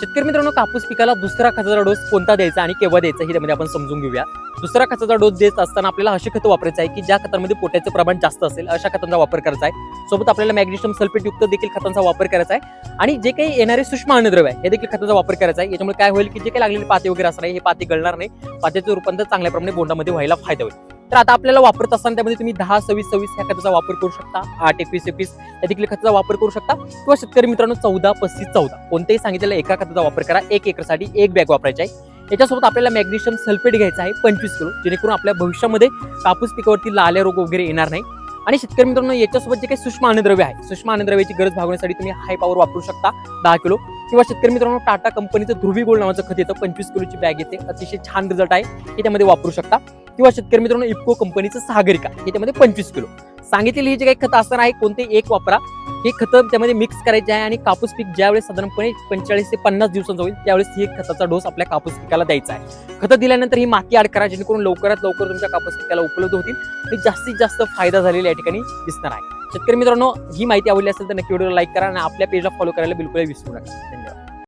शेतकरी मित्रांनो कापूस पिकाला दुसरा खताचा डोस कोणता द्यायचा आणि केव्हा द्यायचा हे त्यामध्ये आपण समजून घेऊया. दुसरा खताचा डोस देत असताना आपल्याला अशी खतं वापरायचं आहे की ज्या खतांमध्ये पोट्याचं प्रमाण जास्त असेल अशा खतांचा वापर करायचा आहे. सोबत आपल्याला मॅग्नेशियम सल्फेट युक्त देखील खतांचा वापर करायचा आहे. आणि जे काही येणारे सूक्ष्म अन्नद्रव्य आहे हे देखील खताचा वापर करायचा आहे. याच्यामुळे काय होईल की जे काही लागलेले पाते वगैरे असणार आहे हे पाते गळणार नाही. पात्याचं रूपांतर चांगल्या प्रमाणे बोंडामध्ये व्हायला फायदा होईल. तर आता आपल्याला वापरत असताना त्यामध्ये तुम्ही दहा सव्वीस सव्वीस ह्या खताचा वापर करू शकता. आठ एकवीस एकवीस या देखील खताचा वापर करू शकता. किंवा शेतकरी मित्रांनो चौदा पस्तीस चौदा कोणत्याही सांगितलेल्या एका खताचा वापर करा. एक एकरसाठी एक बॅग वापरायची आहे. याच्यासोबत आपल्याला मॅग्नेशियम सल्फेट घ्यायचा आहे पंचवीस किलो जेणेकरून आपल्या भविष्यामध्ये कापूस पिकावरती लाल्या रोग वगैरे येणार नाही. आणि शेतकरी मित्रांनो याच्यासोबत जे काही सूक्ष्म अन्नद्रव्य आहे सूक्ष्म अन्नद्रव्याची गरज भागवण्यासाठी तुम्ही हाय पॉवर वापरू शकता दहा किलो. किंवा शेतकरी मित्रांनो टाटा कंपनीचं ध्रुवी गोल्ड नावाचं खत येतं पंचवीस किलोची बॅग येते. अतिशय छान रिझल्ट आहे. हे त्यामध्ये वापरू शकता. किंवा शेतकरी मित्रांनो इफको कंपनीचं सागरिका याच्यामध्ये त्यामध्ये पंचवीस किलो. सांगितलेली ही जे काही खतं असणार आहे कोणते? एक वापरा. हे खतं त्यामध्ये मिक्स करायचे आहे आणि कापूस पीक ज्यावेळेस साधारणपणे पंचेचाळीस ते पन्नास दिवसांचा होईल त्यावेळेस ही खताचा डोस आपल्या कापूस पिकाला द्यायचा आहे. खतं दिल्यानंतर ही माती आड करा जेणेकरून लवकरात लवकर तुमच्या कापूस पिकाला उपलब्ध होतील आणि जास्तीत जास्त फायदा झालेला या ठिकाणी दिसणार आहे. शेतकरी मित्रांनो ही माहिती आवडली असेल तर नक्की व्हिडिओला लाईक करा आणि आपल्या पेजला फॉलो करायला बिलकुल विसरू नका. धन्यवाद.